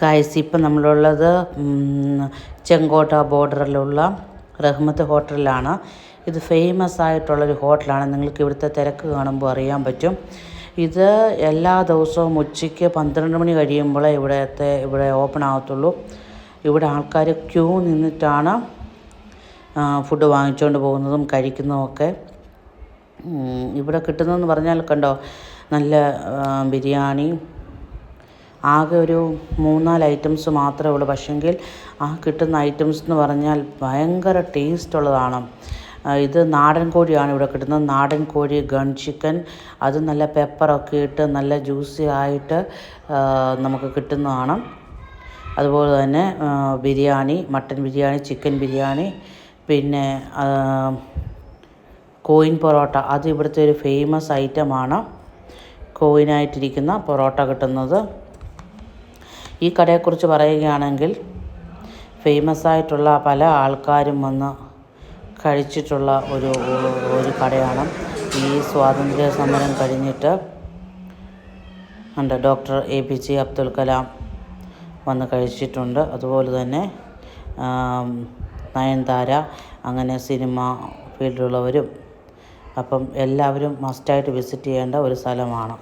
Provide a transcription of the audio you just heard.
Guys ഇപ്പം നമ്മളുള്ളത് ചെങ്കോട്ട ബോർഡറിലുള്ള റഹ്മത്ത് ഹോട്ടലിലാണ്. ഇത് ഫേമസ് ആയിട്ടുള്ളൊരു ഹോട്ടലാണ്. നിങ്ങൾക്ക് ഇവിടുത്തെ തിരക്ക് കാണുമ്പോൾ അറിയാൻ പറ്റും. ഇത് എല്ലാ ദിവസവും ഉച്ചയ്ക്ക് പന്ത്രണ്ട് മണി കഴിയുമ്പോഴേ ഇവിടത്തെ ഇവിടെ ഓപ്പൺ ആകത്തുള്ളൂ ഇവിടെ ആൾക്കാർ ക്യൂ നിന്നിട്ടാണ് ഫുഡ് വാങ്ങിച്ചുകൊണ്ട് പോകുന്നതും കഴിക്കുന്നതുമൊക്കെ ഇവിടെ കിട്ടുന്നതെന്ന് പറഞ്ഞാൽ കണ്ടോ നല്ല ബിരിയാണി ആകെ ഒരു മൂന്നാൽ ഐറ്റംസ് മാത്രമേ ഉള്ളൂ. പക്ഷെങ്കിൽ ആ കിട്ടുന്ന ഐറ്റംസ് എന്ന് പറഞ്ഞാൽ ഭയങ്കര ടേസ്റ്റ് ഉള്ളതാണ്. ഇത് നാടൻ കോഴിയാണ് ഇവിടെ കിട്ടുന്നത്. നാടൻ കോഴി ഗൺ ചിക്കൻ അത് നല്ല പെപ്പറൊക്കെ ഇട്ട് നല്ല ജ്യൂസി ആയിട്ട് നമുക്ക് കിട്ടുന്നതാണ്. അതുപോലെ തന്നെ ബിരിയാണി മട്ടൻ ബിരിയാണി ചിക്കൻ ബിരിയാണി പിന്നെ കോയിൻ പൊറോട്ട. അത് ഇവിടുത്തെ ഒരു ഫേമസ് ഐറ്റമാണ് കോയിനായിട്ടിരിക്കുന്ന പൊറോട്ട കിട്ടുന്നത്. ഈ കടയെക്കുറിച്ച് പറയുകയാണെങ്കിൽ ഫേമസ് ആയിട്ടുള്ള പല ആൾക്കാരും വന്ന് കഴിച്ചിട്ടുള്ള ഒരു ഒരു കടയാണ്. ഈ സ്വാതന്ത്ര്യ സമരം കഴിഞ്ഞിട്ട് ഉണ്ട് doctor A P J Abdul Kalam വന്ന് കഴിച്ചിട്ടുണ്ട്. അതുപോലെ തന്നെ നയൻതാര അങ്ങനെ സിനിമ ഫീൽഡിലുള്ളവരും അപ്പം എല്ലാവരും മസ്റ്റായിട്ട് വിസിറ്റ് ചെയ്യേണ്ട ഒരു സ്ഥലമാണ്.